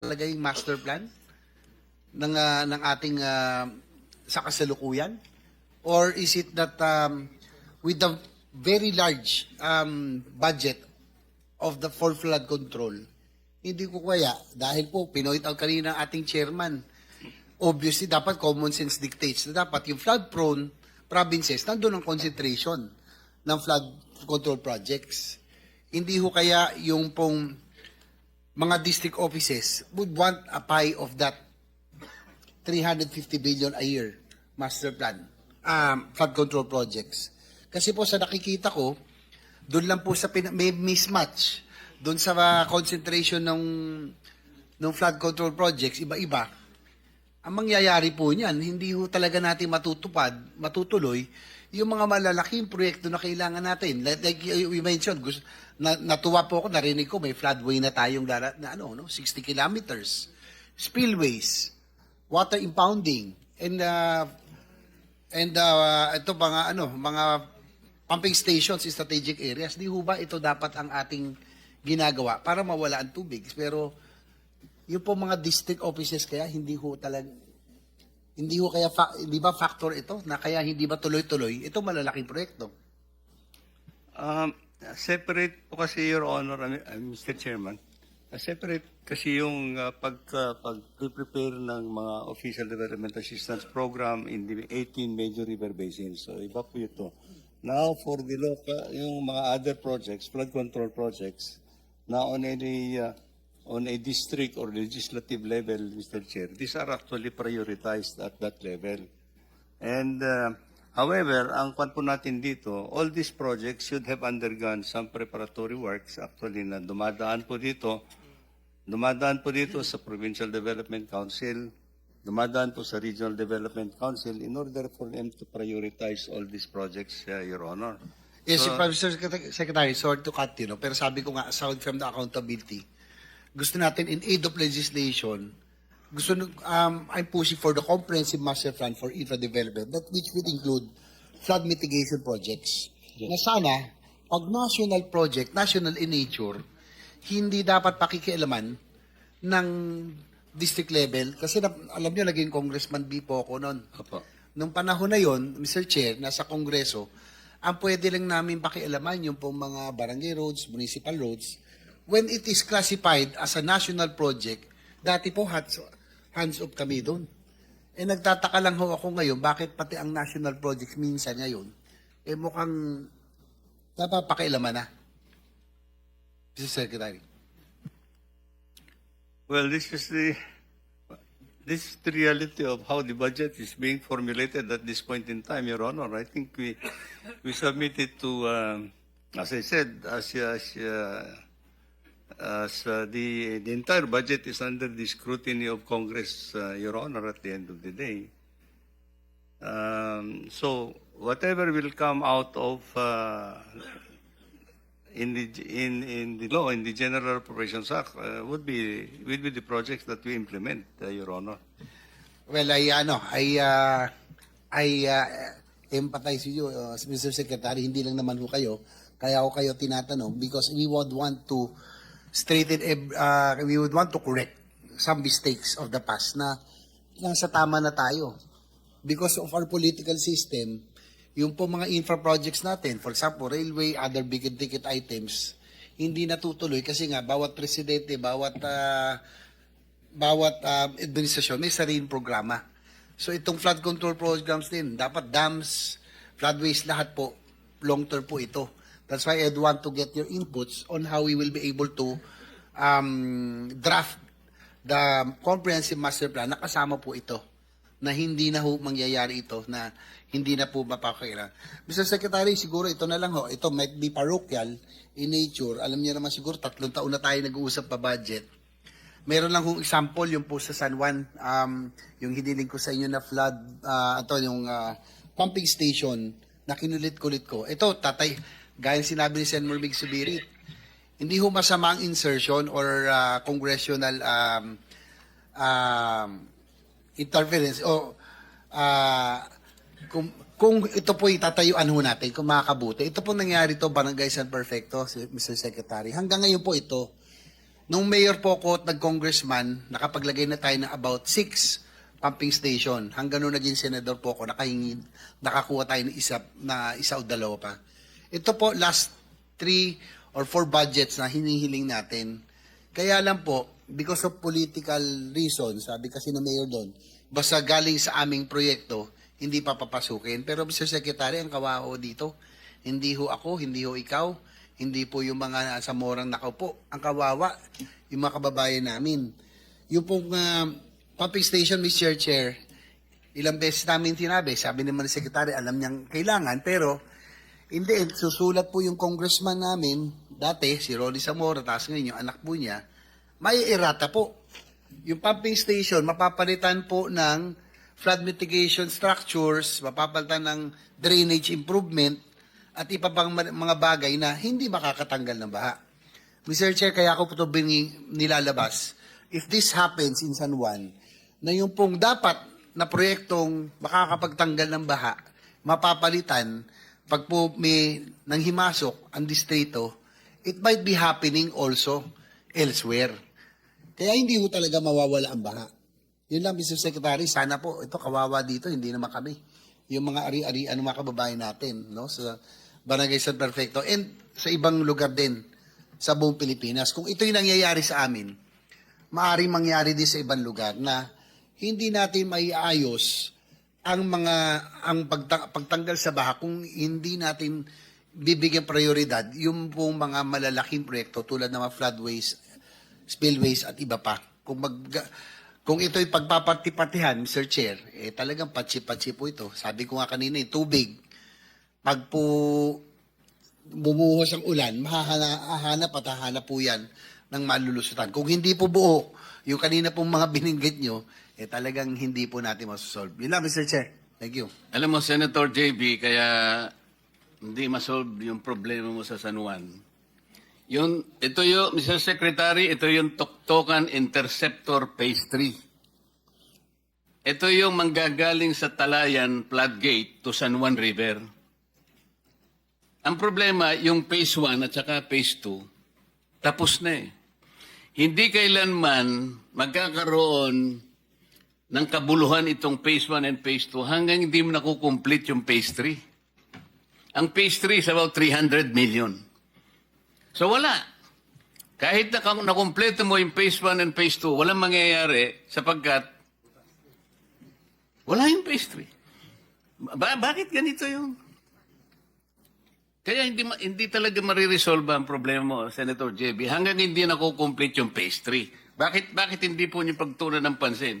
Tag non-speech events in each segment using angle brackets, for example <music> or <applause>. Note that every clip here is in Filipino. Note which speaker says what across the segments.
Speaker 1: nakalagay yung master plan ng ah, ng ating ah, sa kasalukuyan? Or is it that um, with the very large um, budget of the for flood control hindi ko kaya? Dahil po pinoint out kanina ating chairman obviously dapat common sense dictates na dapat yung flood prone provinces nandun ang concentration ng flood control projects. Hindi ho kaya yung pong mga district offices would want a pie of that 350 billion a year master plan um, flood control projects. Kasi po sa nakikita ko, doon lang po sa may mismatch doon sa concentration ng ng flood control projects iba-iba. Ang mangyayari po niyan, hindi ho talaga natin matutupad, matutuloy yung mga malalaking proyekto na kailangan natin. Like, like you mentioned, gusto, na, natuwa po ako, narinig ko, may floodway na tayong dara, na, ano, no, 60 kilometers. Spillways, water impounding, and uh, and uh, ito mga ano, mga pumping stations in strategic areas. Di ho ba ito dapat ang ating ginagawa para mawala ang tubig? Pero yung po mga district offices kaya hindi ho talaga hindi ho kaya fa- hindi ba factor ito na kaya hindi ba tuloy-tuloy ito malalaking proyekto.
Speaker 2: Um, separate po kasi, Your Honor, uh, Mr. Chairman, uh, separate kasi yung uh, pag, uh, pag-prepare ng mga Official Development Assistance Program in the 18 major river basins. So, iba po ito. Now, for the local, yung mga other projects, flood control projects, na on any, uh, on a district or legislative level, Mr. Chair, these are actually prioritized at that level. And uh, however, ang kwan po natin dito, all these projects should have undergone some preparatory works actually na dumadaan po dito. Dumadaan po dito sa Provincial Development Council, dumadaan po sa Regional Development Council in order for them to prioritize all these projects, uh, Your Honor.
Speaker 1: Yes, Mr. Secretary, Secretary, sorry to cut you, no? pero sabi ko nga, aside from the accountability, gusto natin in aid of legislation, gusto um, I'm pushing for the comprehensive master plan for infra development that which would include flood mitigation projects. Na sana, pag national project, national in nature, hindi dapat pakikialaman ng district level. Kasi na, alam nyo, naging congressman B po ako noon.
Speaker 2: Opo.
Speaker 1: Nung panahon na yon, Mr. Chair, nasa Kongreso, ang pwede lang namin pakialaman yung pong mga barangay roads, municipal roads, when it is classified as a national project, dati po hands, hands off kami doon. Eh nagtataka lang ho ako ngayon, bakit pati ang national projects minsan ngayon, eh mukhang napapakialaman na. Mr. Secretary.
Speaker 2: Well, this is the this is the reality of how the budget is being formulated at this point in time, Your Honor. I think we we submitted to, um, as I said, as as, uh, as uh, the the entire budget is under the scrutiny of Congress, uh, Your Honor. At the end of the day, um, so whatever will come out of uh, in the in in the law in the General Appropriations Act uh, would be would be the projects that we implement, uh, Your Honor.
Speaker 1: Well, I, ano, I, uh, I uh, empathize with you, uh, Mr. Secretary, hindi lang naman ho kayo, kaya ako kayo tinatanong because we would want to straighten, uh, we would want to correct some mistakes of the past na nasa tama na tayo. Because of our political system, yung po mga infra projects natin, for example, railway, other big ticket items, hindi natutuloy kasi nga bawat presidente, bawat ah, bawat um, administrasyon may sariling programa. So itong flood control programs din, dapat dams, floodways, lahat po, long term po ito. That's why I'd want to get your inputs on how we will be able to um, draft the comprehensive master plan na kasama po ito na hindi na ho mangyayari ito na hindi na po mapakailan. Mr. Secretary, siguro ito na lang ho. Ito might be parochial in nature. Alam niyo naman siguro tatlong taon na tayo nag-uusap pa budget. Meron lang kong example yung po sa San Juan, um, yung hiniling ko sa inyo na flood, uh, ito yung ah, pumping station na kinulit-kulit ko. Ito, tatay, gaya sinabi ni Senator Mig Subirit, hindi ho masama ang insertion or ah, congressional um, um, interference o ah, kung, kung ito po itatayuan ho natin, kung makakabuti. Ito po nangyari to Barangay San Perfecto, Mr. Secretary. Hanggang ngayon po ito, Nung mayor po ako at nag-congressman, nakapaglagay na tayo ng about six pumping station. Hanggang nung naging senador po ako, nakahingi, nakakuha tayo ng isa, na isa o dalawa pa. Ito po, last three or four budgets na hinihiling natin. Kaya lang po, because of political reasons, sabi kasi ng mayor doon, basta galing sa aming proyekto, hindi pa papasukin. Pero Mr. Secretary, ang kawaho dito, hindi ho ako, hindi ho ikaw, hindi po yung mga nasa morang nakaupo. Ang kawawa, yung mga kababayan namin. Yung pong ah, pumping station, Mr. Chair, ilang beses namin tinabi, sabi naman ng Secretary, alam niyang kailangan, pero hindi, susulat po yung congressman namin, dati, si Ronnie Zamora, tapos ngayon yung anak po niya, may errata po. Yung pumping station, mapapalitan po ng flood mitigation structures, mapapalitan ng drainage improvement, at iba pang mga bagay na hindi makakatanggal ng baha. Mr. Chair, kaya ako po ito nilalabas. If this happens in San Juan, na yung pong dapat na proyektong makakapagtanggal ng baha, mapapalitan, pag po may nang himasok ang distrito, it might be happening also elsewhere. Kaya hindi ho talaga mawawala ang baha. Yun lang, Mr. Secretary, sana po, ito kawawa dito, hindi naman kami. Yung mga ari-arian ng mga kababayan natin, no? Sa Barangay San Perfecto and sa ibang lugar din sa buong Pilipinas. Kung ito yung nangyayari sa amin, maaaring mangyari din sa ibang lugar na hindi natin maiayos ang mga ang pagta- pagtanggal sa baha kung hindi natin bibigyan prioridad yung pong mga malalaking proyekto tulad ng mga floodways, spillways at iba pa. Kung mag kung ito'y pagpapati-patihan, Mr. Chair, eh talagang patsi-patsi po ito. Sabi ko nga kanina, eh, tubig, pag po bumuhos ang ulan, mahahanap at hahanap po yan ng malulusutan. Kung hindi po buo, yung kanina pong mga <laughs> bininggit nyo, eh talagang hindi po natin masosolve. Yun lang, Mr. Chair. Thank you.
Speaker 3: Alam mo, Senator JB, kaya hindi masolve yung problema mo sa San Juan. Yung, ito yung, Mr. Secretary, ito yung Toktokan Interceptor Phase 3. Ito yung manggagaling sa Talayan Floodgate to San Juan River. Ang problema, yung Phase 1 at saka Phase 2, tapos na eh. Hindi kailanman magkakaroon ng kabuluhan itong Phase 1 and Phase 2 hanggang hindi mo nakukomplete yung Phase 3. Ang Phase 3 is about 300 million. So wala. Kahit na nakompleto mo yung Phase 1 and Phase 2, walang mangyayari sapagkat wala yung Phase 3. Ba- bakit ganito yung... Kaya hindi, hindi talaga mariresolve ang problema mo, Senator JB, hanggang hindi nakukomplete yung Phase 3. Bakit, bakit hindi po niyo pagtunan ng pansin?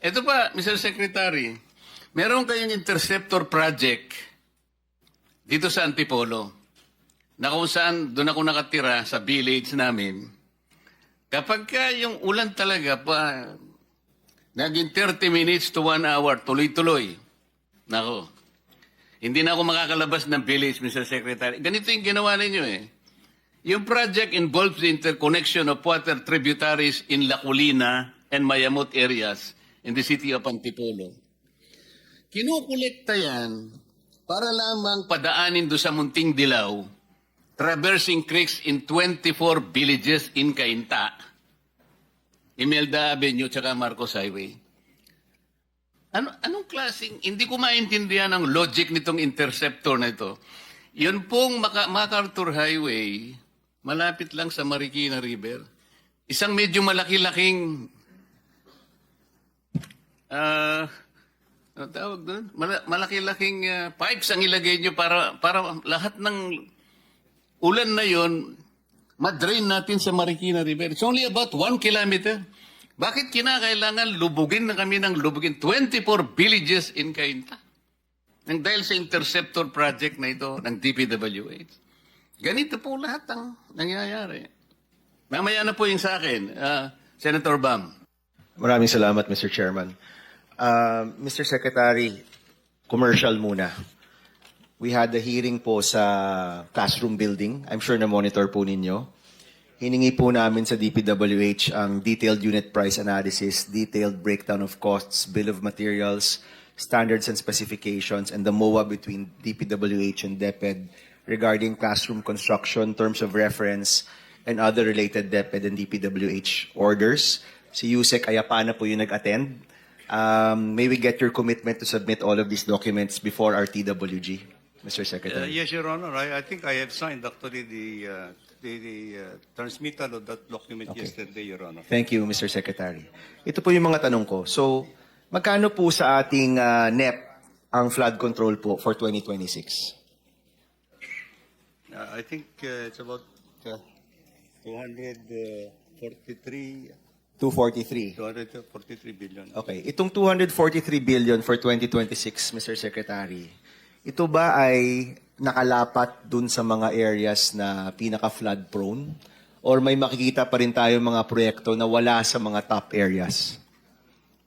Speaker 3: Ito pa, Mr. Secretary, meron kayong interceptor project dito sa Antipolo na kung saan doon ako nakatira sa village namin, kapag ka yung ulan talaga pa, naging 30 minutes to 1 hour, tuloy-tuloy. Nako, hindi na ako makakalabas ng village, Mr. Secretary. Ganito yung ginawa ninyo eh. Yung project involves the interconnection of water tributaries in La Colina and Mayamot areas in the city of Antipolo. Kinukolekta yan para lamang padaanin do sa Munting Dilaw, traversing creeks in 24 villages in Cainta, Imelda Avenue, tsaka Marcos Highway. Ano, anong klaseng, hindi ko maintindihan ang logic nitong interceptor na ito. Yun pong Maka, MacArthur Highway, malapit lang sa Marikina River. Isang medyo malaki-laking, ah, ano tawag doon? Mala- malaki-laking ah, pipes ang ilagay nyo para, para lahat ng ulan na yon madrain natin sa Marikina River. It's only about one kilometer. Bakit kinakailangan lubugin na kami ng lubugin 24 villages in Cainta? Nang dahil sa interceptor project na ito ng DPWH. Ganito po lahat ang nangyayari. Mamaya na po yung sa akin, ah, Senator Bam.
Speaker 4: Maraming salamat, Mr. Chairman. Uh, Mr. Secretary, commercial muna. We had a hearing po sa classroom building. I'm sure na-monitor po ninyo. Hiningi po namin sa DPWH ang detailed unit price analysis, detailed breakdown of costs, bill of materials, standards and specifications, and the MOA between DPWH and DepEd regarding classroom construction, terms of reference, and other related DepEd and DPWH orders. Si Yusek Ayapana po yung nag-attend. Um, may we get your commitment to submit all of these documents before our TWG, Mr.
Speaker 2: Uh,
Speaker 4: Secretary?
Speaker 2: yes, Your Honor. I, I think I have signed actually the, uh, the, the uh, transmittal of that document
Speaker 4: Okay.
Speaker 2: yesterday, Your Honor.
Speaker 4: Thank you, Mr. Secretary. Ito po yung mga tanong ko. So, magkano po sa ating ah, NEP ang flood control po for 2026?
Speaker 2: Uh, I think uh, it's about uh, 243,
Speaker 4: 243.
Speaker 2: 243 billion.
Speaker 4: Okay. Itong 243 billion for 2026, Mr. Secretary, ito ba ay nakalapat dun sa mga areas na pinaka-flood prone? Or may makikita pa rin tayo mga proyekto na wala sa mga top areas?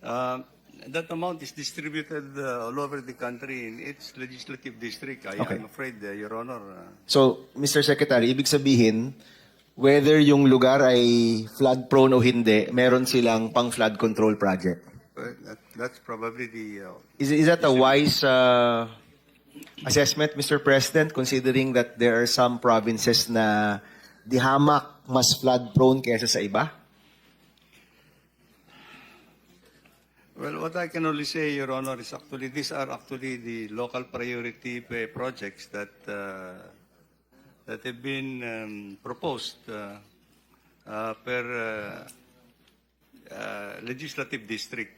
Speaker 2: Uh, that amount is distributed uh, all over the country in its legislative district. I
Speaker 4: Okay.
Speaker 2: am afraid, uh, Your Honor. Uh,
Speaker 4: So, Mr. Secretary, ibig sabihin, whether yung lugar ay flood prone o hindi, meron silang pang flood control project.
Speaker 2: that, that's probably the uh,
Speaker 4: Is, is that a wise uh, assessment, Mr. President, considering that there are some provinces na di hamak mas flood prone kaysa sa iba?
Speaker 2: Well, what I can only say, Your Honor, is actually these are actually the local priority uh, projects that uh, that have been um, proposed uh, uh, per uh, uh, legislative district.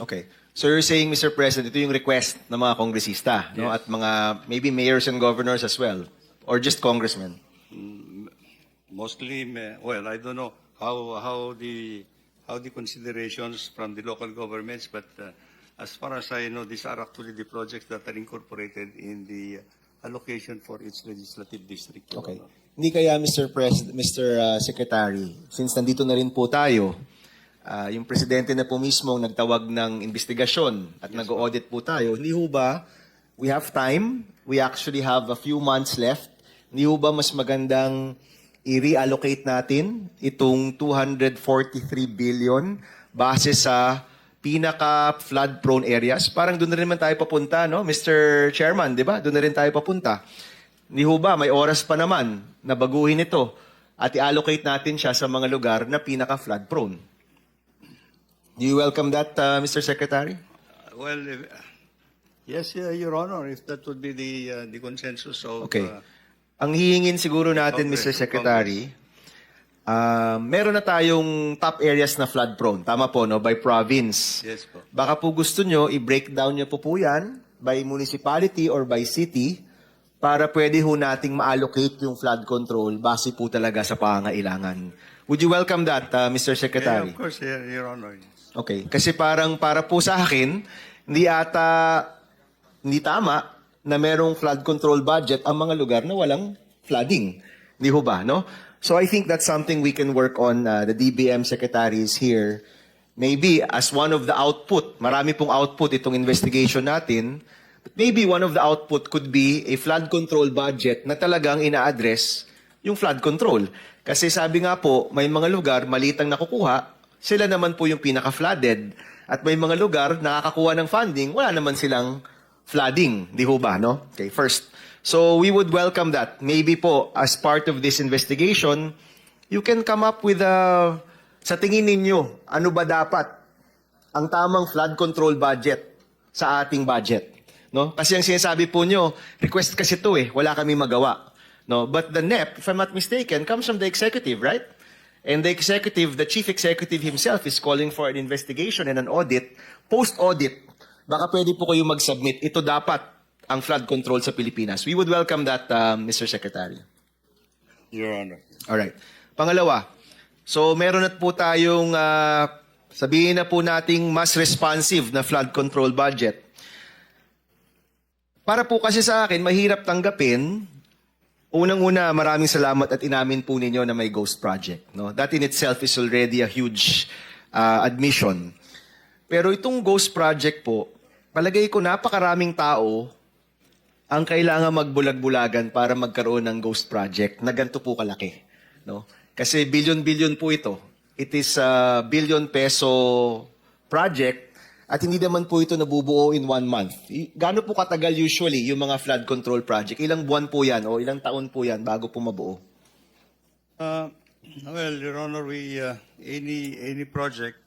Speaker 4: Okay. So you're saying, Mr. President, ito yung request ng mga kongresista, no? At mga maybe mayors and governors as well, or just congressmen.
Speaker 2: Mostly, uh, well, I don't know how how the how the considerations from the local governments, but uh, as far as I know, these are actually the projects that are incorporated in the allocation for its legislative district. Your
Speaker 4: Okay.
Speaker 2: Honor.
Speaker 4: Hindi kaya, Mr. President, Mr. uh, Secretary, since nandito na rin po tayo, ah, yung presidente na po mismo ang nagtawag ng investigasyon at nag-audit po tayo, hindi ho ba, we have time, we actually have a few months left, hindi ho ba mas magandang i-reallocate natin itong 243 billion base sa pinaka-flood prone areas? Parang doon na rin naman tayo papunta, no? Mr. Chairman, di ba? Doon na rin tayo papunta. Hindi ho ba, may oras pa naman na baguhin ito at i-allocate natin siya sa mga lugar na pinaka-flood prone. Do you welcome that, uh, Mr. Secretary?
Speaker 2: Uh, Well, if, yes, uh, Your Honor, if that would be the uh, the consensus of
Speaker 4: Okay.
Speaker 2: uh,
Speaker 4: Ang hihingin siguro natin,
Speaker 2: Congress,
Speaker 4: Mr. Secretary, ah, meron na tayong top areas na flood prone. Tama po, no? By province.
Speaker 2: yes po.
Speaker 4: Baka po gusto nyo, i-break down nyo po po yan by municipality or by city para pwede ho nating ma-allocate yung flood control base po talaga sa pangailangan. Would you welcome that, uh, Mr.
Speaker 2: Yeah,
Speaker 4: Secretary?
Speaker 2: of course, yeah, Your Honor.
Speaker 4: Okay. Kasi parang para po sa akin, hindi ata, hindi tama na merong flood control budget ang mga lugar na walang flooding. Hindi ho ba, no? So I think that's something we can work on. Uh, the DBM secretary is here. Maybe as one of the output, marami pong output itong investigation natin, but maybe one of the output could be a flood control budget na talagang ina-address yung flood control. Kasi sabi nga po, may mga lugar, malitang nakukuha, sila naman po yung pinaka-flooded. At may mga lugar, nakakakuha ng funding, wala naman silang flooding. Di ho ba, no? Okay, first. So we would welcome that. Maybe po, as part of this investigation, you can come up with a, sa tingin ninyo, ano ba dapat ang tamang flood control budget sa ating budget. No? Kasi ang sinasabi po nyo, request kasi to eh, wala kami magawa. No? But the NEP, if I'm not mistaken, comes from the executive, right? And the executive, the chief executive himself is calling for an investigation and an audit. Post-audit, baka pwede po kayo mag-submit. Ito dapat ang flood control sa Pilipinas. We would welcome that, um, Mr. Secretary.
Speaker 2: Your Honor.
Speaker 4: Alright. Pangalawa, so meron na po tayong, ah, sabihin na po nating mas responsive na flood control budget. Para po kasi sa akin, mahirap tanggapin. Unang-una, maraming salamat at inamin po ninyo na may ghost project. No? That in itself is already a huge ah, admission. Pero itong ghost project po, palagay ko napakaraming tao ang kailangan magbulag-bulagan para magkaroon ng ghost project na ganito po kalaki. No? Kasi billion-billion po ito. It is a billion peso project at hindi naman po ito nabubuo in one month. Gaano po katagal usually yung mga flood control project? Ilang buwan po yan o ilang taon po yan bago po mabuo?
Speaker 2: Uh, Well, Your Honor, we, uh, any, any project